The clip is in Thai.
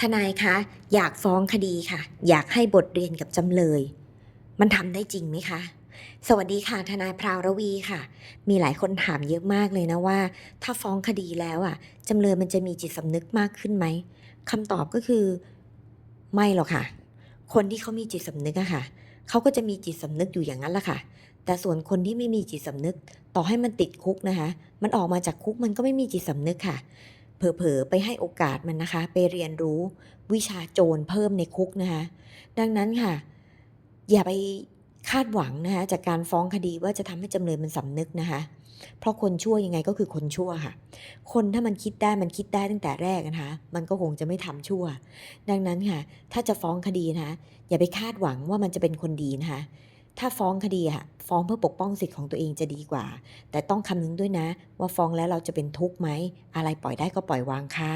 ทนายคะอยากฟ้องคดีค่ะ อยากให้บทเรียนกับจำเลย มันทำได้จริงไหมคะ สวัสดีค่ะ ทนายพราวรวีค่ะ มีหลายคนถามเยอะมากเลยนะว่า ถ้าฟ้องคดีแล้วอะจำเลยมันจะมีจิตสำนึกมากขึ้นไหมคำตอบก็คือ ไม่หรอกค่ะ คนที่เขามีจิตสำนึกอะค่ะเขาก็จะมีจิตสำนึกอยู่อย่างนั้นแหละค่ะ แต่ส่วนคนที่ไม่มีจิตสำนึก ต่อให้มันติดคุกนะคะ มันออกมาจากคุกมันก็ไม่มีจิตสำนึกค่ะ เผลอๆไปให้โอกาสมันนะคะ ไปเรียนรู้วิชาโจรเพิ่มในคุกนะคะ ดังนั้นค่ะ อย่าไปคาดหวังนะคะจากการฟ้องคดีว่าจะทำให้จำเลยมันสำนึกนะคะ เพราะคนชั่วยังไงก็คือคนชั่วค่ะ คนถ้ามันคิดได้มันคิดได้ตั้งแต่แรกนะคะมันก็คงจะไม่ทำชั่ว ดังนั้นค่ะ ถ้าจะฟ้องคดีนะคะอย่าไปคาดหวังว่ามันจะเป็นคนดีนะคะ ถ้าฟ้องคดีอะฟ้องเพื่อปกป้องสิทธิ์ของตัวเองจะดีกว่า แต่ต้องคำนึงด้วยนะ ว่าฟ้องแล้วเราจะเป็นทุกข์ไหม อะไรปล่อยได้ก็ปล่อยวางค่ะ